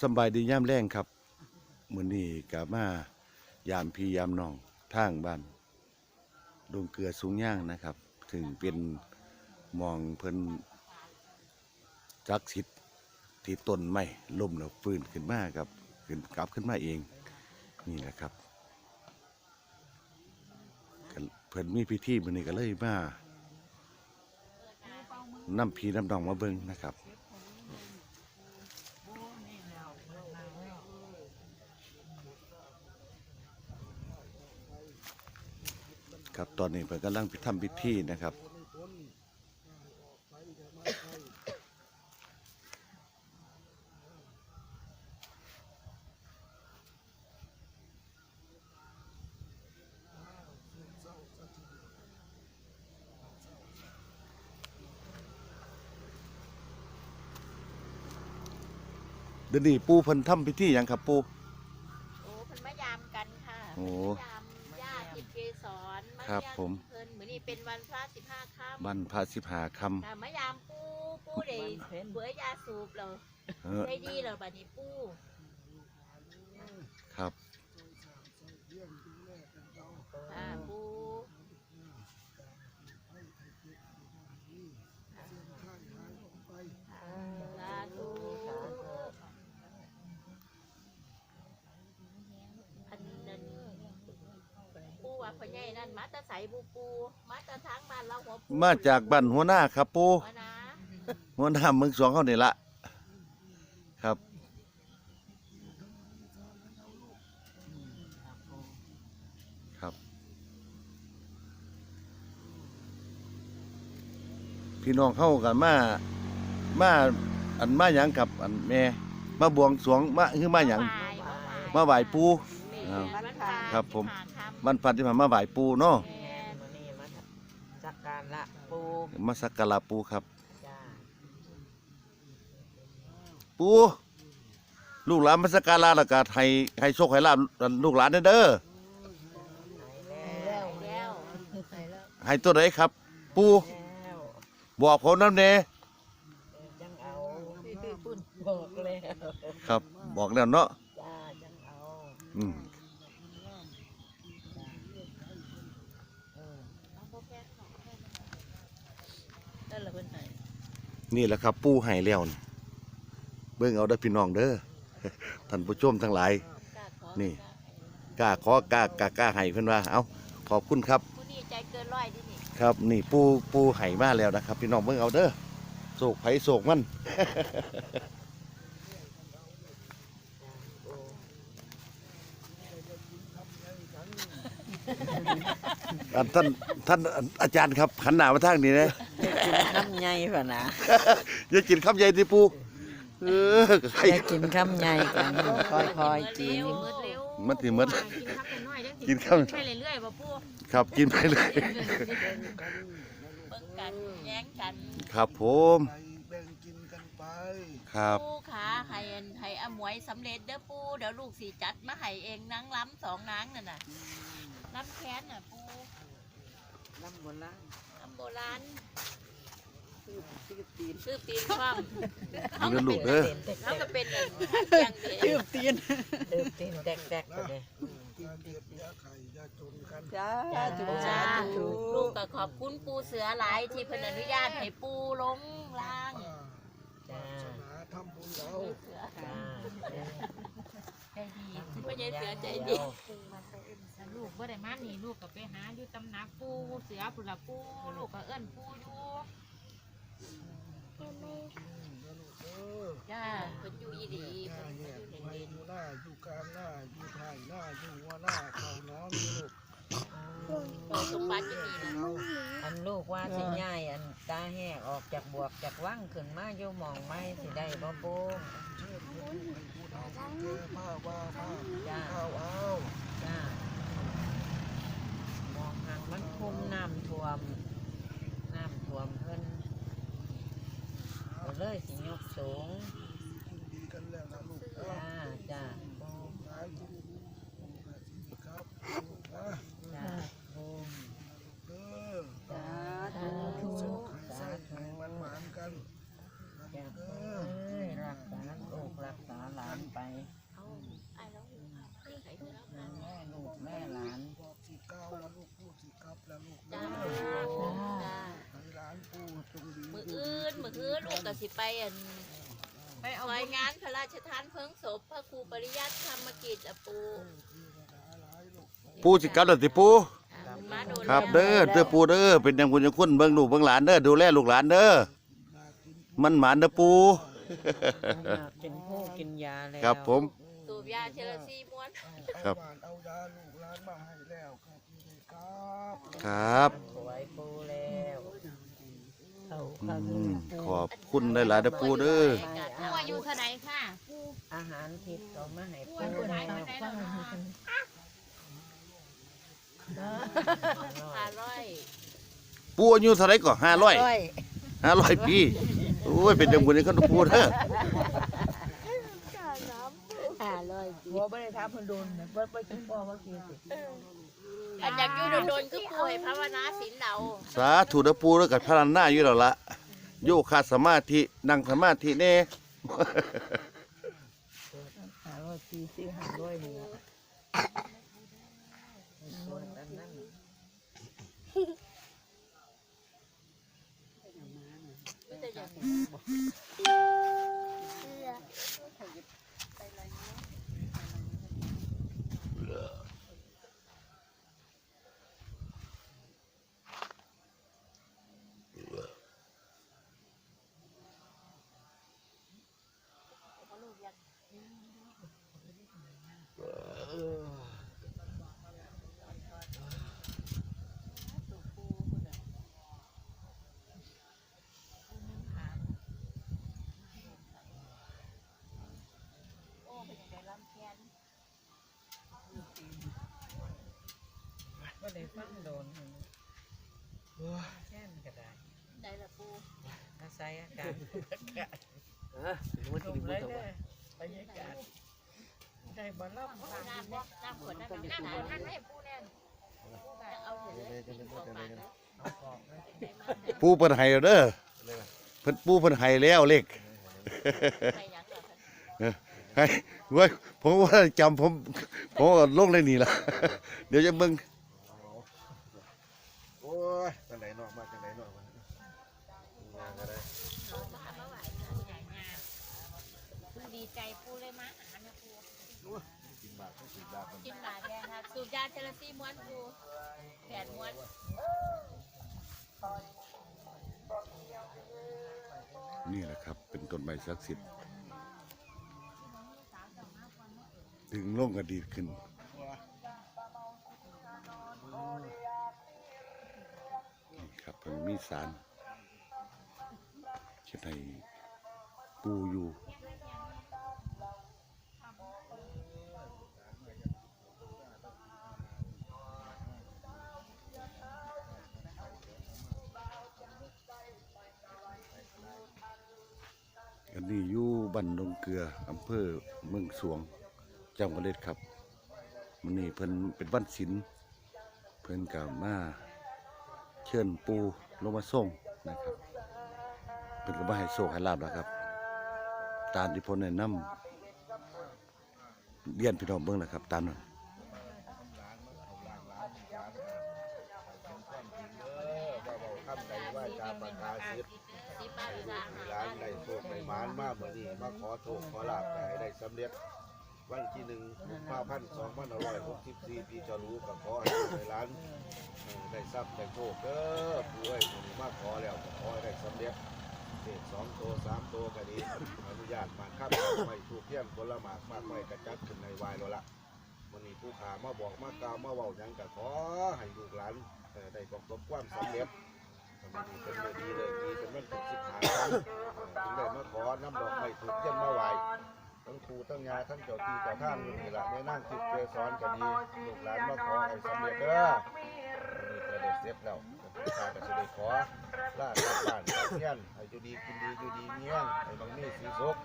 สบายดีย่ามแรงครับมือนี้กะมายามพี่ยามน้องทางบ้านดงเกลือสูงย่างนะครับ ถึงเป็นมองเพิ่นจักสิทธิ์ที่ต้นไม้ล่มแล้วฟื้นขึ้นมาครับขึ้นกลับขึ้นมาเองนี่แหละครับเพิ่นมีพิธีมือนี้ก็เลยมานำพี่นำน้องมาเบิ่งนะครับ ครับ ตอนนี้เพิ่นกำลังไปทำพิธีนะครับ เดี๋ยวนี้ปูเพิ่นทำพิธีหยังครับปูโอ้เพิ่นมายามกันค่ะโอ้ เพิ่นมายามญาติทิพย์เก สรมาครับเยี่ยผม เพิ่นมื้อนี้เป็นวันพระ15ค่ำบันพระสิบหาคค่ะมายามปู่ปู่ได้เบื่อยาสูบแล้วำเออได้ดีแล้วบัดนี้ปู่ครับอ่าปู่ ใหญ่นั่นมาแตะใสบูปูมาแตะทางบ้านเราหัวปูมาจากบ้านหัวหน้าครับปูว่านะหัวหน้าเมืองสองเขานี่ละครับ ครับ พี่น้องเข้ากันมา มาอันมาหยังกับอันแม่ มาบวงสรวงมาคือมาหยัง มาไหว้ปู่ อ้าครับผมมัมันพันที่ผ่านมาไหว้ปูเนาะวันนี้มาสักการละปูมาสักการะปูครับ จ้าปู ลูกหลานมาสักการะแล้วก็ให้ให้โชคให้ลาบลูกหลานเด้อไหนแล้วแล้วไหนแล้วให้ตัวไหนครับ ปูแล้วบอกผมน้ำเน่จังเอาปุ่นบอกแล้วครับ บอกแล้วเนาะจ้าจังเอาอืม เออ นั่นแหละเพิ่นให้ นี่แหละครับ ปูให้แล้วนี่เบิ่งเอาเด้อพี่น้องเด้อ ท่านผู้ชมทั้งหลายกล้าขอนี่กล้าให้กล้าขอกล้ากล้ากล้าให้เพิ่นว่าเอาขอบคุณครับ ผู้นี้ใจเกินร้อยดินี่ครับ นี่ปูปูให้มาแล้วนะครับ พี่น้องเบิ่งเอาเด้อโศกไผโศกมันปูอันท่านท่านอาจารย์ครับขันหน้ามาทางนี้นะ กินคำใหญ่ป่ะนะอย่ากินคำใหญ่ที่ปูเออใคร อย่ากินคำใหญ่กันค่อยๆกินเร็วเร็วมันสิหมดกินข้าวน้อยๆจังสิกินข้าว ไปเรื่อยๆบ่ปู่ครับกินไปเลย เบิ่งกันแย้งกันครับผมแบ่งกินกันไป ครับ ปู่ขาให้อันให้อมวยสำเร็จเด้อปู่เดี๋ยวลูกสิจัดมาให้เองนางล้ำสองนางนั่นน่ะล้ำแค้นน่ะปู่น้ำโบราณล้ำ โบราณคือคือตีนชื่อตีนความดูนะลูกเด้อแล้วก็เป็นอันเพียงเดียวตีนตืบตีนแดกๆไปเลยการเก็บยาไข่ยาจนกันจ้าถูกจ้าลูกก็ขอบคุณปู่เสือหลายที่เพิ่นอนุญาตให้ปู่ลงล่างจ้าศาสนาทำบุญเราเสือจ้า ใจดีพ่อใหญ่เสือใจดีลูกบ่ได้มานี่ลูกก็ไปหาอยู่ตำหนักปู่เสือพุ่นล่ะปู่ลูกก็เอิ้นปู่อยู่เออจ้าเพิ่นอยู่อีดีหน้าเพิ่นแยอยู่กเด่นไปเด่นอยู่หน้าอยู่กลางหน้าอยู่ท้ายหน้าอยู่หัวหน้าเข่าน้องอยู่ลูก โตสมบัติอยู่นี่นะเราอันลูกว่าสิย้ายอันตา แหกออกจากบวกจากว่างขึ้นมาอยู่หมองไม้สิได้บ่ปูข้าผู้แก่ผ้าวจ้าข้าวเอาจ้ามองหางมันคุมน้ำท่วม น้ำท่วมเพิ่นก็เลยสิยกสูงกินดีกันแล้วนะลูกจ้าจ้าปู สาธุครับนะ จ้าปู เออ สาธุ ใส่แข่งมันหมานกัน จ้า เอ ปู อ เอ้ยล รักษาลูกรักษาหลานไป เอาไอ้แล้วใส่แล้ว แม่ลูกแม่หลาน บอกสิเก้าแล้วลูกพูดสิครับแล้วลูก จ้า นะ จ้า ให้ร้านปูตรงดี มืออื่นมืออื่นลู กก็สิไปอันไปเอารายงานพระราชทานเพลิงศพพระครูปริยัติธรรมกิจอะปูปูสิกลับแล้วติปูอะมาโดนครับแล้วเด้อเด้อปูเด้อเป็นอย่างคุณอย่างคุณเบิ่งลูกเบิ่งหลานเด้อดูแลลูกหลานเด้อมันหมานเด้อปู กินผู้กินยาแล้วครับผม สูบยาเชลซีม้วนครับ เอาเอายาลูกร้านมาให้แล้วครับพี่เด็กครับ ครับสวยปูแล้ว เขาอืข้าวมปูขอบคุณหลายๆเด้อปูเด้อปูอายุเท่าไหร่ค่ะอาหารทิพย์เขามาให้ปูปูอายุเท่าไหร่แล้วเท่าไหร่แล้วเนาะ ห้าร้อยปูอายุเท่าไหร่ก็ห้าร้อยห้าร้อยปีโอ้ยเป็นอย่างคุณอย่างคุณปูเด้อห้าร้อย หัวไม่ได้ท้าพันโดนนะเพิ่นไปกินพ่อว่ากินสิ อันอยากอยู่โดนๆคือป่วยภาวนาศีลเดาสาธุเด้อปูเด้อกับพระนาอยู่แล้วละโยคะสมาธินั่งสมาธิแน่ หาร้อยสี่สิบห้าร้อยหนึ่งส่วนอันนั้นแต่อยาก ก็ได้ฟังโดนแค่นก็ได้ได้ละปูอาศัยอาการลมเลยเลยบรรยากาศได้บ่รับน้ำเนี่ยน้ำขวดน้ำน้ำน้ำน้คนนั้นให้ปูแน่นำเอาเถอะกินของปากนะเอาออกเลยปูเพิ่นให้แล้วเด้อเพิ่นปูเพิ่นให้แล้วเลขใครอยากเหรอคะให้เว้ยผมว่าจำผมผมก็ลงเลยนี่ล่ะ เดี๋ยวจะเบิ่ง ยจังไหนเนาะมาจังไหนเนาะมามานก็ได้ใหญ่งามปูดีใจปูเลยมาหานะปูกินบาทก็สิบบาทกินหลายแดงครับสูบยาเชลซีม้วนปูแผนม้วนนี่แหละครับ เป็นต้นไม้ศักดิ์สิทธิ์ถึงโลงก็ดีขึ้น ครับเพิ่นมีสารเฮ็ดให้ปูอยู่อันนี้อยู่บ้านดงเกลืออำเภอเมืองสวงจังหวัดเลยครับมันนี้เพิ่นเป็นวันศิลเพิ่นกับมา เชิญปูลงมาส่งนะครับเพิ่นก็มาให้โชคให้ลาบแล้วครับ ตามที่เพ้นแนะนำเรียนพี่น้องเบิ่งแหละครับ ตามนั้นคำใดว่าจาประกาศสิทธิ์สีป้าให้สาลูกหาให้ร้านได้โชคได้หมานมาเมื่อนี้มาขอโชคขอลาบให้ได้สำเร็จ วันที่หนึ่งกุมภาพันสองพันห้าร้อยหกสิบสี่ปีจะรู้ก็ขอให้ลูกให้ร้านได้ทรัพย์ได้โชคเด้อผู้เอ้ยผู้มาขอแล้วก็ขอให้ได้สำเร็จเศษสองตัวสามตัวก็ดีอนุญาตมาข้ามไม่ถูกเทียมผลหมากมากไม่กระจัดขึ้นในวายแล้วล่ะวันนี้ผู้ขามาบอกมากล่าวมาเว้าหยังก็ขอให้ลูกหลานได้ประสบความสำเร็จมันนี้เป็นดีเลยดีเป็นมันเป็นสิบหาครั้งถึงได้มาขอน้ำดอกไม้ถูกเยี่ยมมาไหว ทั้งครูทั้งยาทั้งเจ้าที่เจ้าท่านอยู่นี่ละแม่นั่งติดเกสรก็ดีลูกหลานมาขอให้สำเร็จเด้อวันนี้ก็ได้เสร็จแล้วผู้าก็จะได้ขอลากลับบ้านกลับเงี้ยนให้อยู่ดีกินดีอยู่ดีเงี้ยงให้บางนี่สีสุข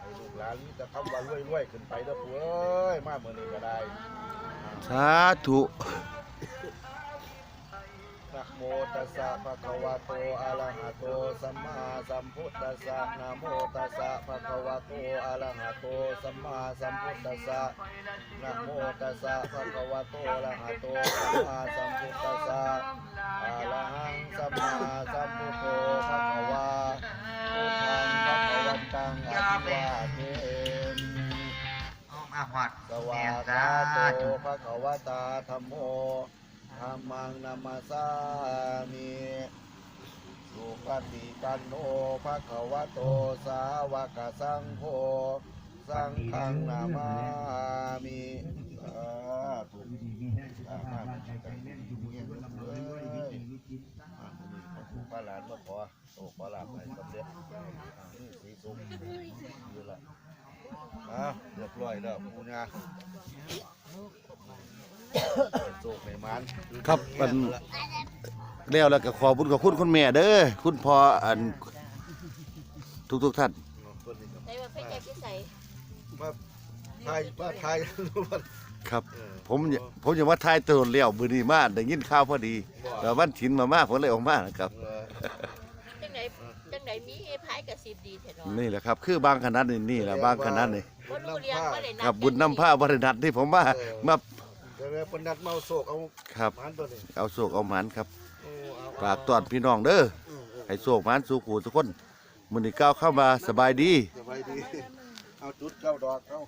ให้ลูกหลานมีแต่คำว่ารวยๆขึ้นไปเด้อปู่เอ้ยมาเมื่อนี้ก็ได้ สาธุ โมตัสสะภะคะวะโตอะระหะโตสัมมาสัมพุทธัสสะนะโมตัสสะภะคะวะโตอะระหะโตสัมมาสัมพุทธัสสะนะโมตัสสะภะคะวะโตอะระหะโตสัมมาสัมพุทธัสสะอะระหังสัมมาสัมพุทโธภะคะวะพุทธังภะคะวันตังอะภิวาเทมิมาหอดสวาแม่คาสาโตธุภะคะวตาธัมโมธั มมังนามาสามิสุปฏิปันโนภะคะวะโตสาวกสังโฆสังฆังนามามิสาธุสาธุกันเงี้ยเลยอะนี่ขอพระหลานมาขอโอ้ขอลาบให้สำเร็จอะนี่สีสุขอยู่ละอ้าวเรียบร้อยแล้วปูงา โศกในมันครับมันแล้วแล้วก็ขอบุญขอบคุณคุณแม่เด้อคุณพ่ออันทุกทุกๆท่านในว่าเป็นใจที่ใส่มาไทยมาไทยครับผมอยผมอยากว่าทายตัวเลี้ยวมือนี้มาได้ยินข่าวพอดีแต่วันถินมามาผมเลยออกมานะครับจังไหนจังไหนมีพายกระสิบดีเถอะเนาะนี่แหละครับ คือบางคณะนี่นี่แหละบางคณะนี่บ่รู้เรียงบ่ได้นัครับบุญน้ำผ้าบริณัทที่ผมมามา เดี๋ยวปนัดเมาโศกเอาครับมันตัวนี้เอาโศกเอาหมันครับโอ้เอฝากตอนพี่น้องเด้ออืมอืมให้โศกหมันสู่ขู่ทุกคนมื้อนี้ก้าวเข้ามาสบายดี สบายดี เอาจุดเก้าดอกเอา